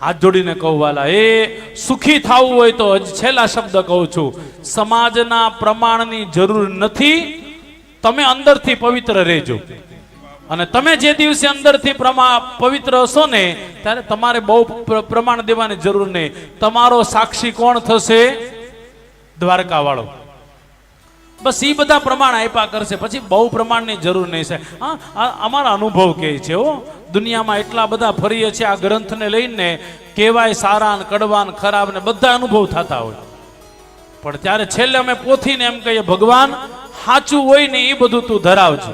હાથ જોડીને કહું, વાલા, એ સુખી થવું હોય તો હજી છેલ્લા શબ્દ કહું છું. સમાજના પ્રમાણની જરૂર નથી. તમે અંદરથી પવિત્ર રહેજો. અને તમે જે દિવસે અંદરથી પ્રમાણ પવિત્ર હશો ને, ત્યારે તમારે બહુ પ્રમાણ દેવાની જરૂર નહીં. તમારો સાક્ષી કોણ થશે? દ્વારકા વાળો બસ એ બધા પ્રમાણ આપ્યા કરશે. પછી બહુ પ્રમાણની જરૂર નહીં છે. હા અમારા અનુભવ કહે છે, હો. દુનિયામાં એટલા બધા ફરીએ છીએ આ ગ્રંથને લઈને કેવાય સારા ને કડવા ને ખરાબ ને બધા અનુભવ થતા હોય પણ ત્યારે છેલ્લે અમે પોથીને એમ કહીએ ભગવાન સાચું હોય ને એ બધું તું ધરાવજે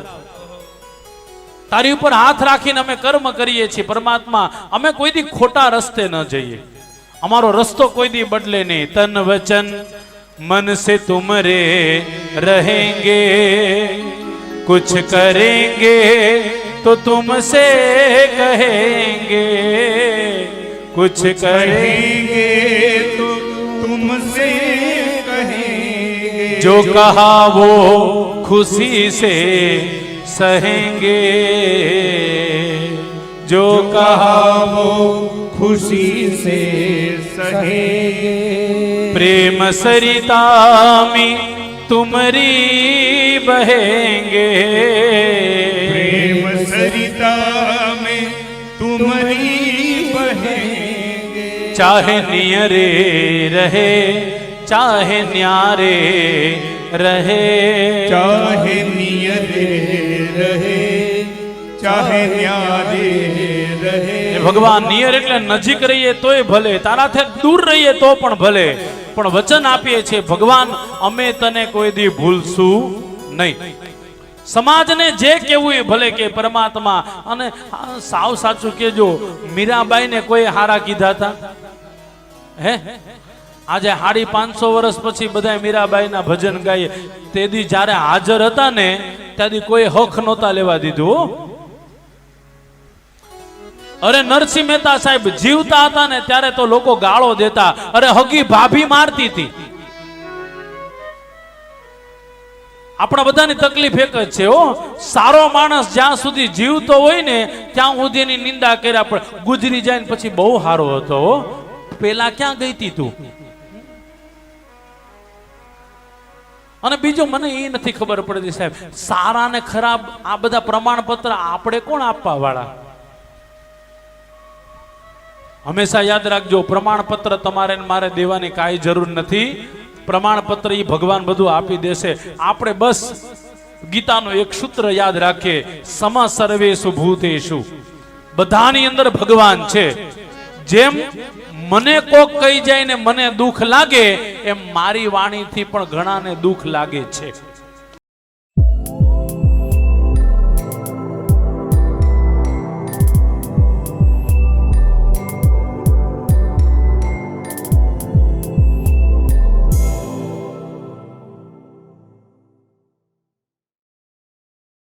તારી ઉપર હાથ રાખીને અમે કર્મ કરીએ છીએ પરમાત્મા અમે કોઈ દી ખોટા રસ્તે ન જઈએ અમારો રસ્તો કોઈ દી બદલે નહીં તન વચન મન से तुम रे रहेंगे कुछ करेंगे तो तुमसे कहेंगे कुछ करेंगे कहेंगे तो तुमसे कहेंगे। जो कहा वो खुशी से सहेंगे। जो कहा वो खुशी से सहेंगे। प्रेम सरिता में तुमरी बहेंगे। तुम्हारी बहेंगे चाहे नियरे रहे चाहे न्यारे रहे चाहे नियरे रहे चाहे न्यारे रहे એ ભગવાન નિયર એટલે નજીક રહીએ તોય ભલે તારાથી દૂર રહીએ તો પણ ભલે પણ વચન આપીએ છીએ ભગવાન અમે તને કોઈ દી ભૂલશું નહીં સમાજને જે કેવું એ ભલે કે પરમાત્મા. અને સાવ સાચું કેજો મીરાબાઈને કોઈ હારા કીધા હતા? હે? આજે હાડી પાંચસો વર્ષ પછી બધા મીરાબાઈના ભજન ગાઈએ. તેદી જ્યારે હાજર હતા ને, ત્યાંથી કોઈ હક નહોતા લેવા દીધું અરે નરસિંહ મહેતા સાહેબ જીવતા હતા ને, ત્યારે તો લોકો ગાળો દેતા. અરે હગી ભાભી મારતી હતી. આપણા બધાની તકલીફ એક જ છે, હો. સારો માણસ જ્યાં સુધી જીવતો હોય ને, ત્યાં સુધી એની નિંદા કર્યા પણ ગુજરી જાય પછી બહુ સારો હતો પેલા ક્યાં ગઈ હતી તું? અને બીજું મને એ નથી ખબર પડતી સાહેબ, સારા ને ખરાબ આ બધા પ્રમાણપત્ર આપણે કોણ આપવા વાળા હંમેશા યાદ રાખજો, પ્રમાણપત્ર તમારે મારે દેવાની કાંઈ જરૂર નથી. પ્રમાણપત્ર એ ભગવાન બધું આપી દેશે. આપણે બસ ગીતાનો એક સૂત્ર યાદ રાખીએ. સમા સર્વેશુ ભૂતેશુ બધાની અંદર ભગવાન છે. જેમ મને કોક કહી જાય ને મને દુઃખ લાગે, એમ મારી વાણીથી પણ ઘણાને દુઃખ લાગે છે.